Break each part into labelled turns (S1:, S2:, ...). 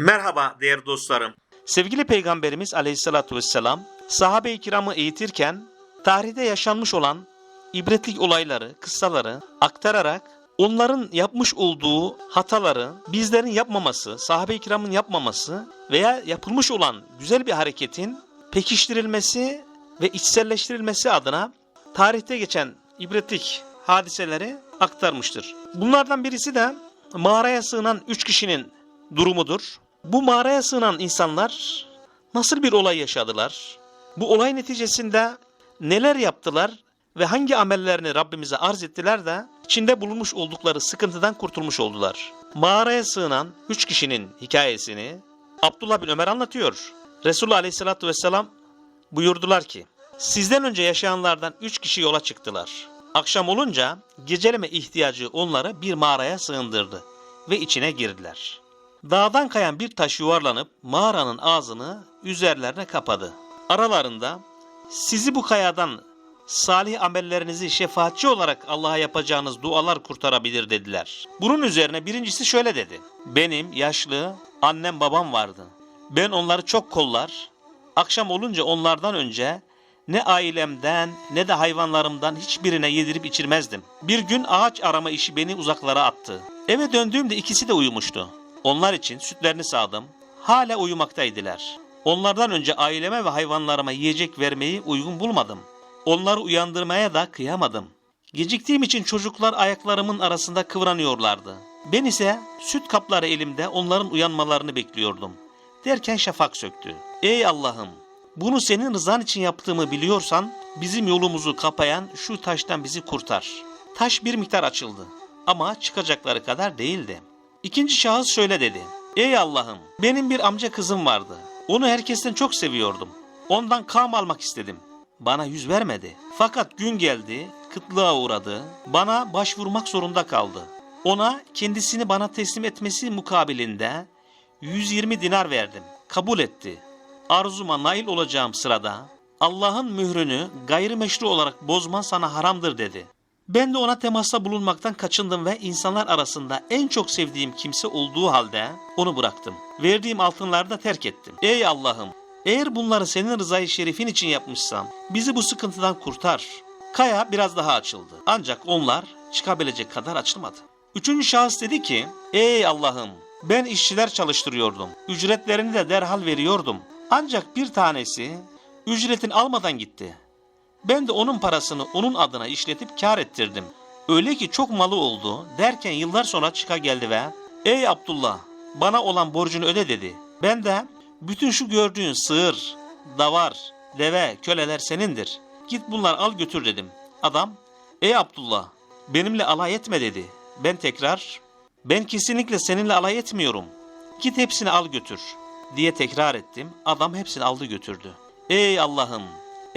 S1: Merhaba değerli dostlarım. Sevgili Peygamberimiz Aleyhisselatü Vesselam sahabe-i kiramı eğitirken tarihte yaşanmış olan ibretlik olayları, kıssaları aktararak onların yapmış olduğu hataları bizlerin yapmaması, sahabe-i kiramın yapmaması veya yapılmış olan güzel bir hareketin pekiştirilmesi ve içselleştirilmesi adına tarihte geçen ibretlik hadiseleri aktarmıştır. Bunlardan birisi de mağaraya sığınan üç kişinin durumudur. Bu mağaraya sığınan insanlar nasıl bir olay yaşadılar? Bu olay neticesinde neler yaptılar ve hangi amellerini Rabbimize arz ettiler de içinde bulunmuş oldukları sıkıntıdan kurtulmuş oldular. Mağaraya sığınan üç kişinin hikayesini Abdullah bin Ömer anlatıyor. Resulullah Aleyhisselatü Vesselam buyurdular ki, Sizden önce yaşayanlardan üç kişi yola çıktılar. Akşam olunca geceleme ihtiyacı onları bir mağaraya sığındırdı ve içine girdiler. Dağdan kayan bir taş yuvarlanıp mağaranın ağzını üzerlerine kapadı. Aralarında sizi bu kayadan salih amellerinizi şefaatçi olarak Allah'a yapacağınız dualar kurtarabilir dediler. Bunun üzerine birincisi şöyle dedi. Benim yaşlı annem babam vardı. Ben onları çok kollar. Akşam olunca onlardan önce ne ailemden ne de hayvanlarımdan hiçbirine yedirip içirmezdim. Bir gün ağaç arama işi beni uzaklara attı. Eve döndüğümde ikisi de uyumuştu. Onlar için sütlerini sağdım. Hala uyumaktaydılar. Onlardan önce aileme ve hayvanlarıma yiyecek vermeyi uygun bulmadım. Onları uyandırmaya da kıyamadım. Geciktiğim için çocuklar ayaklarımın arasında kıvranıyorlardı. Ben ise süt kapları elimde onların uyanmalarını bekliyordum. Derken şafak söktü. Ey Allah'ım! Bunu senin rızan için yaptığımı biliyorsan bizim yolumuzu kapayan şu taştan bizi kurtar. Taş bir miktar açıldı ama çıkacakları kadar değildi. İkinci şahıs şöyle dedi. Ey Allah'ım benim bir amca kızım vardı. Onu herkesten çok seviyordum. Ondan kam almak istedim. Bana yüz vermedi. Fakat gün geldi, kıtlığa uğradı. Bana başvurmak zorunda kaldı. Ona kendisini bana teslim etmesi mukabilinde 120 dinar verdim. Kabul etti. Arzuma nail olacağım sırada Allah'ın mührünü gayrimeşru olarak bozman sana haramdır dedi. Ben de ona temasta bulunmaktan kaçındım ve insanlar arasında en çok sevdiğim kimse olduğu halde onu bıraktım. Verdiğim altınları da terk ettim. Ey Allah'ım! Eğer bunları senin rızayı şerifin için yapmışsam bizi bu sıkıntıdan kurtar. Kaya biraz daha açıldı. Ancak onlar çıkabilecek kadar açılmadı. Üçüncü şahıs dedi ki, Ey Allah'ım! Ben işçiler çalıştırıyordum. Ücretlerini de derhal veriyordum. Ancak bir tanesi ücretini almadan gitti. Ben de onun parasını onun adına işletip kar ettirdim. Öyle ki çok malı oldu derken yıllar sonra çıka geldi ve Ey Abdullah bana olan borcunu öde dedi. Ben de bütün şu gördüğün sığır, davar, deve, köleler senindir. Git bunları al götür dedim. Adam Ey Abdullah benimle alay etme dedi. Ben tekrar ben kesinlikle seninle alay etmiyorum. Git hepsini al götür diye tekrar ettim. Adam hepsini aldı götürdü. Ey Allah'ım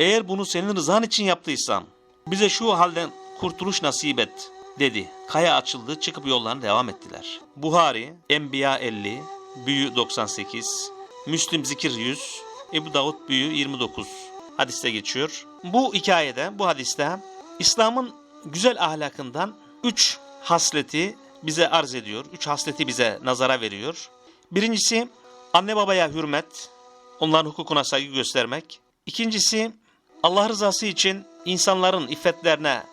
S1: eğer bunu senin rızan için yaptıysam bize şu halden kurtuluş nasip et dedi. Kaya açıldı çıkıp yollarına devam ettiler. Buhari, Enbiya 50, Büyü 98, Müslim Zikir 100, Ebu Davud Büyü 29 hadiste geçiyor. Bu hikayede, bu hadiste İslam'ın güzel ahlakından üç hasleti bize arz ediyor. Üç hasleti bize nazara veriyor. Birincisi anne babaya hürmet, onların hukukuna saygı göstermek. İkincisi Allah rızası için insanların iffetlerine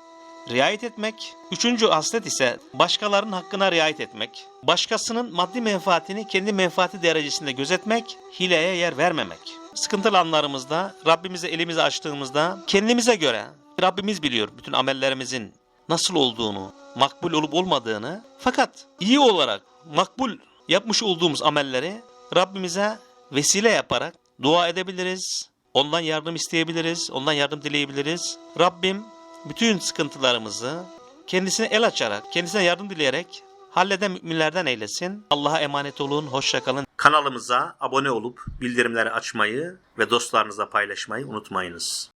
S1: riayet etmek. Üçüncü haslet ise başkalarının hakkına riayet etmek. Başkasının maddi menfaatini kendi menfaati derecesinde gözetmek, hileye yer vermemek. Sıkıntılı anlarımızda Rabbimize elimizi açtığımızda kendimize göre Rabbimiz biliyor bütün amellerimizin nasıl olduğunu, makbul olup olmadığını. Fakat iyi olarak makbul yapmış olduğumuz amelleri Rabbimize vesile yaparak dua edebiliriz. Ondan yardım isteyebiliriz, ondan yardım dileyebiliriz. Rabbim bütün sıkıntılarımızı kendisine el açarak, kendisine yardım dileyerek halleden müminlerden eylesin. Allah'a emanet olun, hoşça kalın. Kanalımıza abone olup bildirimleri açmayı ve dostlarınızla paylaşmayı unutmayınız.